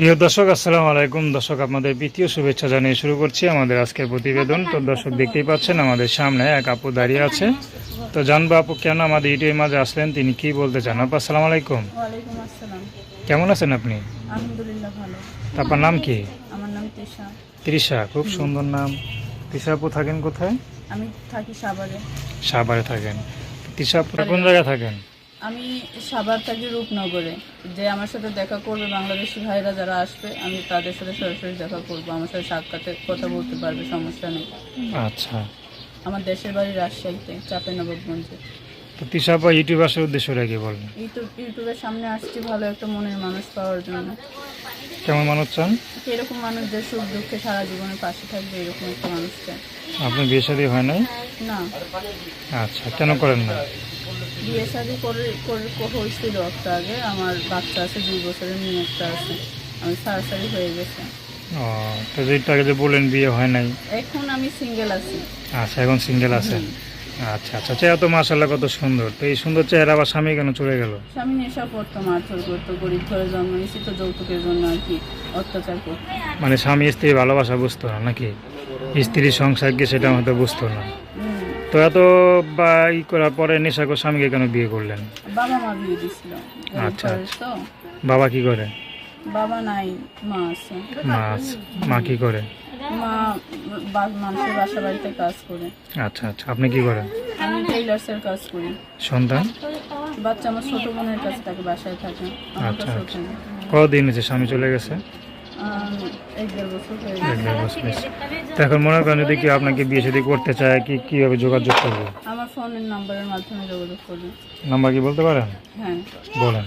প্রিয় দর্শক আসসালামু আলাইকুম। দর্শক আপনাদের দ্বিতীয় শুভেচ্ছা জানিয়ে শুরু করছি আমাদের আজকের প্রতিবেদন। তো দর্শক দেখতেই পাচ্ছেন আমাদের সামনে এক আপু দাঁড়িয়ে আছে। তো জানব আপু কেন আমাদের ইউটিউবের মাঝে আসলেন? তিনি কি বলতে চান? আপু আসসালাম আলাইকুম। কেমন আছেন আপনি? আপনার নাম কি? আমার নাম তৃষা। তৃষা খুব সুন্দর নাম। তৃষা আপু থাকেন কোথায়? আমি থাকি সাভারে। সাভারে থাকেন। তৃষা আপু কোন জায়গায় থাকেন? আমি সাভার থাকি রূপনগরে। যে আমার সাথে দেখা করবে বাংলাদেশি ভাইরা যারা আসবে আমি তাদের সাথে সরাসরি দেখা করব। আমার সাথে সাক্ষাতে কথা বলতে পারবে সমস্যা নেই। আচ্ছা। আমার দেশের বাড়ি রাজশাহীতে চাপে নবাবগঞ্জে তো তৃষা আপু ইউটিউব আসার বলবেন ইউটিউব ইউটিউবের সামনে আসছি ভালো একটা মনের মানুষ পাওয়ার জন্য। কেমন মানুষ চান? এরকম মানুষ যে সুখ দুঃখে সারা জীবনের পাশে থাকবে এরকম একটা মানুষ চাই। আপনি বিয়ে শাদী হয় নাই? না। আচ্ছা কেন করেন না? বিয়ে শাদি করে হয়েছিল একটা আগে। আমার বাচ্চা আছে দুই বছরের মেয়ে একটা আছে। আমি সারাসারি হয়ে গেছে। ও তো যেটা আগে যে বিয়ে হয় নাই? এখন আমি সিঙ্গেল আছি। আচ্ছা এখন সিঙ্গেল আছেন আচ্ছা আচ্ছা। চেহারা তো মাসাল্লাহ কত সুন্দর। তো এই সুন্দর চেহারা আবার স্বামী কেন চলে গেল? স্বামী নেশা করতো মারধর করতো গরিব ঘরে জন্ম নিয়েছি তো যৌতুকের জন্য আর কি অত্যাচার করতো মানে স্বামী স্ত্রী ভালোবাসা বুঝতো না নাকি? স্ত্রীর সংসার কি সেটা হয়তো বুঝতো না। তো এত বা ই করার পরে নেশা করে স্বামীকে কেন বিয়ে করলেন? বাবা মা বিয়ে দিছিল। আচ্ছা, তো। বাবা কি করে? বাবা নাই মা আছে। মা আছে। মা কি করে? মা মানুষের বাসা বাড়িতে কাজ করে। আচ্ছা আচ্ছা। আপনি কি করেন? আমি টেইলার্সের কাজ করি। সন্তান? বাচ্চা আমার ছোট বোনের কাছে থাকে বাসায় থাকে। আচ্ছা, আচ্ছা। ওঠে না। কদিন হয়েছে? স্বামী চলে গেছে? এখন মনে করেন যদি কেউ আপনাকে বিয়ে শাদী করতে চায় কি কীভাবে যোগাযোগ করবে? আমার ফোনের নাম্বারের মাধ্যমে যোগাযোগ করবেন। নাম্বার কি বলতে পারেন? হ্যাঁ। বলেন।